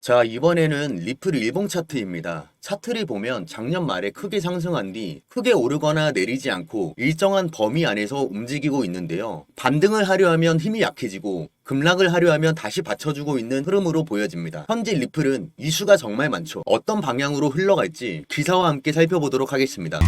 자, 이번에는 리플 일봉 차트입니다. 차트를 보면 작년 말에 크게 상승한 뒤 크게 오르거나 내리지 않고 일정한 범위 안에서 움직이고 있는데요. 반등을 하려 하면 힘이 약해지고 급락을 하려 하면 다시 받쳐주고 있는 흐름으로 보여집니다. 현재 리플은 이슈가 정말 많죠. 어떤 방향으로 흘러갈지 기사와 함께 살펴보도록 하겠습니다.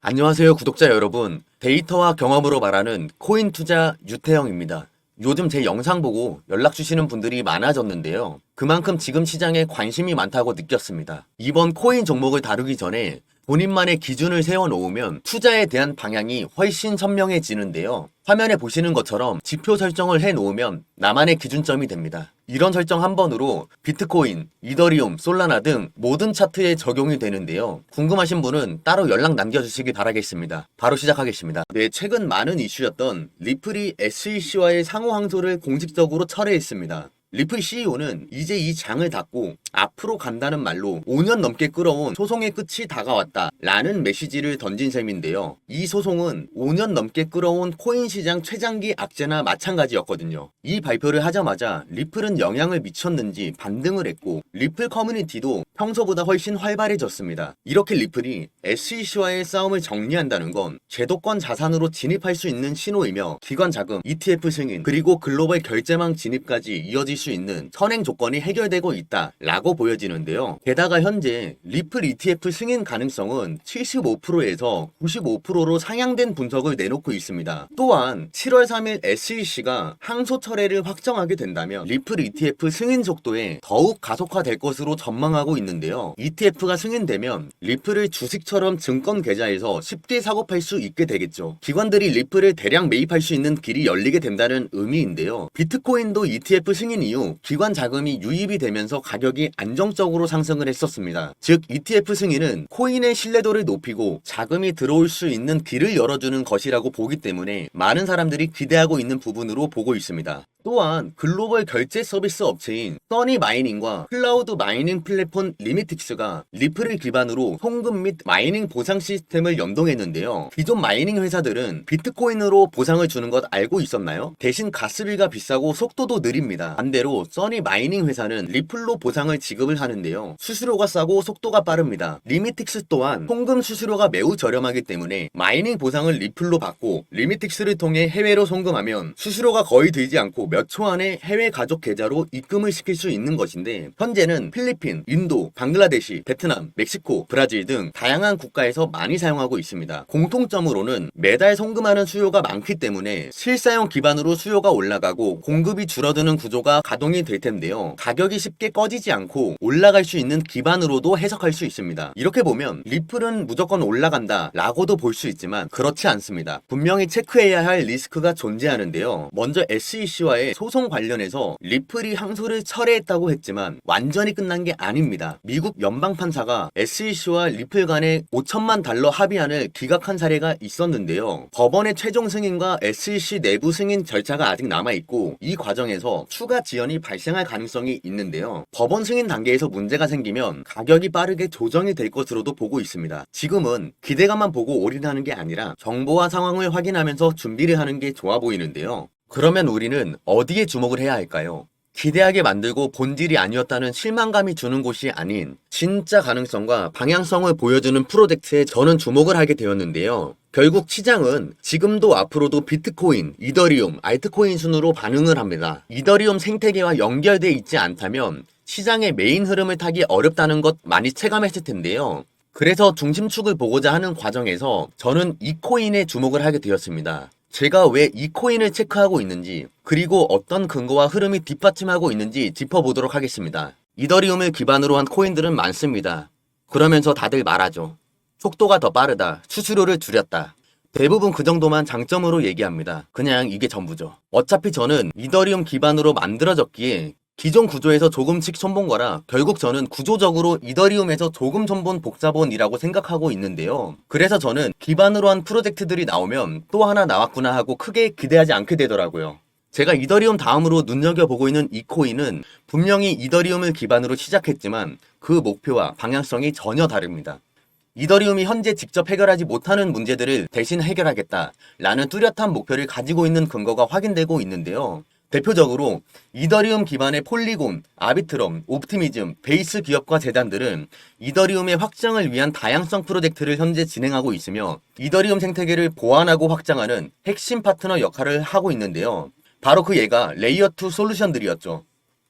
안녕하세요 구독자 여러분 데이터와 경험으로 말하는 코인 투자 유태영입니다 요즘 제 영상 보고 연락 주시는 분들이 많아졌는데요. 그만큼 지금 시장에 관심이 많다고 느꼈습니다. 이번 코인 종목을 다루기 전에 본인만의 기준을 세워 놓으면 투자에 대한 방향이 훨씬 선명해지는데요. 화면에 보시는 것처럼 지표 설정을 해 놓으면 나만의 기준점이 됩니다. 이런 설정 한 번으로 비트코인, 이더리움, 솔라나 등 모든 차트에 적용이 되는데요. 궁금하신 분은 따로 연락 남겨주시기 바라겠습니다. 바로 시작하겠습니다. 네, 최근 많은 이슈였던 리플이 SEC와의 상호 항소를 공식적으로 철회했습니다. 리플 CEO는 이제 이 장을 닫고 앞으로 간다는 말로 5년 넘게 끌어온 소송의 끝이 다가왔다 라는 메시지를 던진 셈인데요. 이 소송은 5년 넘게 끌어온 코인 시장 최장기 악재나 마찬가지였거든요. 이 발표를 하자마자 리플은 영향을 미쳤는지 반등을 했고 리플 커뮤니티도 평소보다 훨씬 활발해졌습니다. 이렇게 리플이 SEC와의 싸움을 정리한다는 건 제도권 자산으로 진입할 수 있는 신호이며 기관 자금, ETF 승인, 그리고 글로벌 결제망 진입까지 이어질 수 있는 선행 조건이 해결되고 있다 라고 보여지는데요. 게다가 현재 리플 ETF 승인 가능성은 75%에서 95%로 상향된 분석을 내놓고 있습니다. 또한 7월 3일 SEC가 항소 철회를 확정하게 된다면 리플 ETF 승인 속도에 더욱 가속화될 것으로 전망하고 있는데요. ETF가 승인되면 리플을 주식처럼 증권 계좌에서 쉽게 사고 팔 수 있게 되겠죠. 기관들이 리플을 대량 매입할 수 있는 길이 열리게 된다는 의미인데요. 비트코인도 ETF 승인 이후 기관 자금이 유입이 되면서 가격이 안정적으로 상승을 했었습니다. 즉 ETF 승인은 코인의 신뢰도를 높이고 자금이 들어올 수 있는 길을 열어주는 것이라고 보기 때문에 많은 사람들이 기대하고 있는 부분으로 보고 있습니다. 또한 글로벌 결제 서비스 업체인 써니 마이닝과 클라우드 마이닝 플랫폼 리미틱스가 리플을 기반으로 송금 및 마이닝 보상 시스템을 연동했는데요. 기존 마이닝 회사들은 비트코인으로 보상을 주는 것 알고 있었나요? 대신 가스비가 비싸고 속도도 느립니다. 반대로 써니 마이닝 회사는 리플로 보상을 지급을 하는데요. 수수료가 싸고 속도가 빠릅니다. 리미틱스 또한 송금 수수료가 매우 저렴하기 때문에 마이닝 보상을 리플로 받고 리미틱스를 통해 해외로 송금하면 수수료가 거의 들지 않고 몇 초 안에 해외 가족 계좌로 입금을 시킬 수 있는 것인데 현재는 필리핀, 인도, 방글라데시, 베트남, 멕시코, 브라질 등 다양한 국가에서 많이 사용하고 있습니다. 공통점으로는 매달 송금하는 수요가 많기 때문에 실사용 기반으로 수요가 올라가고 공급이 줄어드는 구조가 가동이 될 텐데요. 가격이 쉽게 꺼지지 않고 올라갈 수 있는 기반으로도 해석할 수 있습니다. 이렇게 보면 리플은 무조건 올라간다 라고도 볼 수 있지만 그렇지 않습니다. 분명히 체크해야 할 리스크가 존재하는데요. 먼저 SEC와의 소송 관련해서 리플이 항소를 철회했다고 했지만 완전히 끝난 게 아닙니다. 미국 연방판사가 SEC와 리플 간의 5천만 달러 합의안을 기각한 사례가 있었는데요. 법원의 최종 승인과 SEC 내부 승인 절차가 아직 남아있고 이 과정에서 추가 지연이 발생할 가능성이 있는데요. 법원 승인 단계에서 문제가 생기면 가격이 빠르게 조정이 될 것으로도 보고 있습니다. 지금은 기대감만 보고 올인하는 게 아니라 정보와 상황을 확인하면서 준비를 하는 게 좋아 보이는데요. 그러면 우리는 어디에 주목을 해야 할까요? 기대하게 만들고 본질이 아니었다는 실망감이 주는 곳이 아닌 진짜 가능성과 방향성을 보여주는 프로젝트에 저는 주목을 하게 되었는데요. 결국 시장은 지금도 앞으로도 비트코인, 이더리움, 알트코인 순으로 반응을 합니다. 이더리움 생태계와 연결돼 있지 않다면 시장의 메인 흐름을 타기 어렵다는 것 많이 체감했을 텐데요. 그래서 중심축을 보고자 하는 과정에서 저는 이 코인에 주목을 하게 되었습니다. 제가 왜 이 코인을 체크하고 있는지, 그리고 어떤 근거와 흐름이 뒷받침하고 있는지 짚어보도록 하겠습니다. 이더리움을 기반으로 한 코인들은 많습니다. 그러면서 다들 말하죠. 속도가 더 빠르다. 수수료를 줄였다. 대부분 그 정도만 장점으로 얘기합니다. 그냥 이게 전부죠. 어차피 저는 이더리움 기반으로 만들어졌기에 기존 구조에서 조금씩 손본 거라 결국 저는 구조적으로 이더리움에서 조금 손본 복사본이라고 생각하고 있는데요. 그래서 저는 기반으로 한 프로젝트들이 나오면 또 하나 나왔구나 하고 크게 기대하지 않게 되더라고요. 제가 이더리움 다음으로 눈여겨보고 있는 이 코인은 분명히 이더리움을 기반으로 시작했지만 그 목표와 방향성이 전혀 다릅니다. 이더리움이 현재 직접 해결하지 못하는 문제들을 대신 해결하겠다 라는 뚜렷한 목표를 가지고 있는 근거가 확인되고 있는데요. 대표적으로 이더리움 기반의 폴리곤, 아비트럼, 옵티미즘, 베이스 기업과 재단들은 이더리움의 확장을 위한 다양성 프로젝트를 현재 진행하고 있으며 이더리움 생태계를 보완하고 확장하는 핵심 파트너 역할을 하고 있는데요. 바로 그 예가 레이어2 솔루션들이었죠.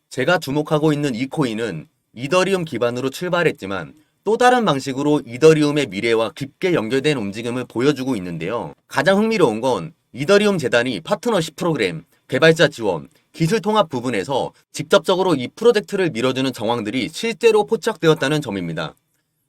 제가 주목하고 있는 이 코인은 이더리움 기반으로 출발했지만 또 다른 방식으로 이더리움의 미래와 깊게 연결된 움직임을 보여주고 있는데요. 가장 흥미로운 건 이더리움 재단이 파트너십 프로그램, 개발자 지원, 기술 통합 부분에서 직접적으로 이 프로젝트를 밀어주는 정황들이 실제로 포착되었다는 점입니다.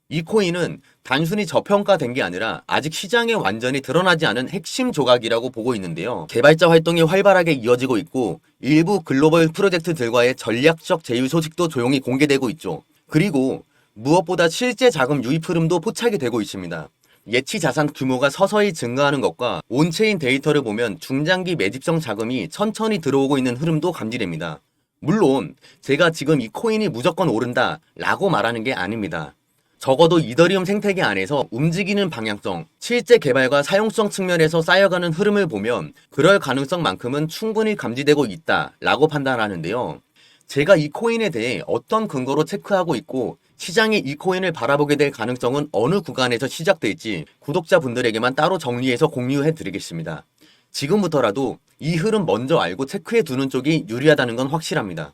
이 코인은 단순히 저평가된 게 아니라 아직 시장에 완전히 드러나지 않은 핵심 조각이라고 보고 있는데요. 개발자 활동이 활발하게 이어지고 있고 일부 글로벌 프로젝트들과의 전략적 제휴 소식도 조용히 공개되고 있죠. 그리고 무엇보다 실제 자금 유입 흐름도 포착이 되고 있습니다. 예치 자산 규모가 서서히 증가하는 것과 온체인 데이터를 보면 중장기 매집성 자금이 천천히 들어오고 있는 흐름도 감지됩니다. 물론 제가 지금 이 코인이 무조건 오른다 라고 말하는 게 아닙니다. 적어도 이더리움 생태계 안에서 움직이는 방향성, 실제 개발과 사용성 측면에서 쌓여가는 흐름을 보면 그럴 가능성만큼은 충분히 감지되고 있다 라고 판단하는데요. 제가 이 코인에 대해 어떤 근거로 체크하고 있고 시장이 이 코인을 바라보게 될 가능성은 어느 구간에서 시작될지 구독자분들에게만 따로 정리해서 공유해 드리겠습니다. 지금부터라도 이 흐름 먼저 알고 체크해 두는 쪽이 유리하다는 건 확실합니다.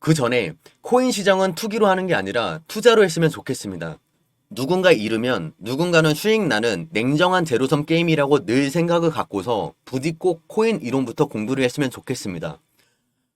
그 전에 코인 시장은 투기로 하는 게 아니라 투자로 했으면 좋겠습니다. 누군가 잃으면 누군가는 수익 나는 냉정한 제로섬 게임이라고 늘 생각을 갖고서 부디 꼭 코인 이론부터 공부를 했으면 좋겠습니다.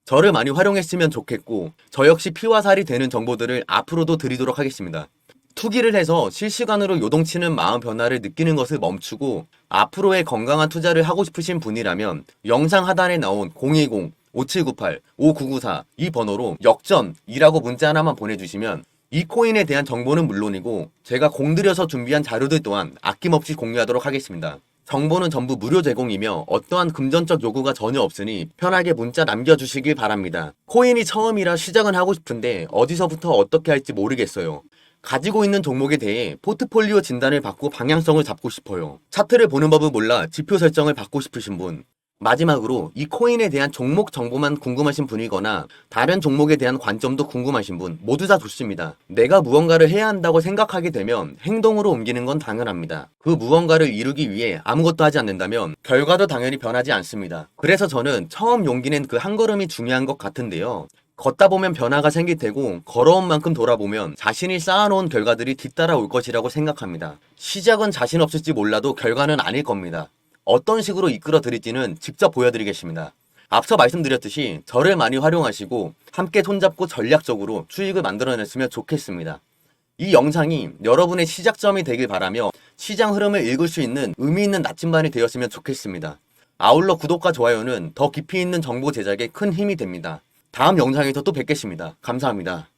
저를 많이 활용했으면 좋겠고 저 역시 피와 살이 되는 정보들을 앞으로도 드리도록 하겠습니다. 투기를 해서 실시간으로 요동치는 마음 변화를 느끼는 것을 멈추고 앞으로의 건강한 투자를 하고 싶으신 분이라면 영상 하단에 나온 010 5798 5994 이 번호로 역전이라고 문자 하나만 보내주시면 이 코인에 대한 정보는 물론이고 제가 공들여서 준비한 자료들 또한 아낌없이 공유하도록 하겠습니다. 정보는 전부 무료 제공이며 어떠한 금전적 요구가 전혀 없으니 편하게 문자 남겨주시길 바랍니다. 코인이 처음이라 시작은 하고 싶은데 어디서부터 어떻게 할지 모르겠어요. 가지고 있는 종목에 대해 포트폴리오 진단을 받고 방향성을 잡고 싶어요. 차트를 보는 법을 몰라 지표 설정을 받고 싶으신 분. 마지막으로 이 코인에 대한 종목 정보만 궁금하신 분이거나 다른 종목에 대한 관점도 궁금하신 분 모두 다 좋습니다. 내가 무언가를 해야 한다고 생각하게 되면 행동으로 옮기는 건 당연합니다. 그 무언가를 이루기 위해 아무것도 하지 않는다면 결과도 당연히 변하지 않습니다. 그래서 저는 처음 용기 낸 그 한 걸음이 중요한 것 같은데요. 걷다 보면 변화가 생길 테고 걸어온 만큼 돌아보면 자신이 쌓아놓은 결과들이 뒤따라올 것이라고 생각합니다. 시작은 자신 없을지 몰라도 결과는 아닐 겁니다. 어떤 식으로 이끌어 드릴지는 직접 보여드리겠습니다. 앞서 말씀드렸듯이 저를 많이 활용하시고 함께 손잡고 전략적으로 수익을 만들어냈으면 좋겠습니다. 이 영상이 여러분의 시작점이 되길 바라며 시장 흐름을 읽을 수 있는 의미 있는 나침반이 되었으면 좋겠습니다. 아울러 구독과 좋아요는 더 깊이 있는 정보 제작에 큰 힘이 됩니다. 다음 영상에서 또 뵙겠습니다. 감사합니다.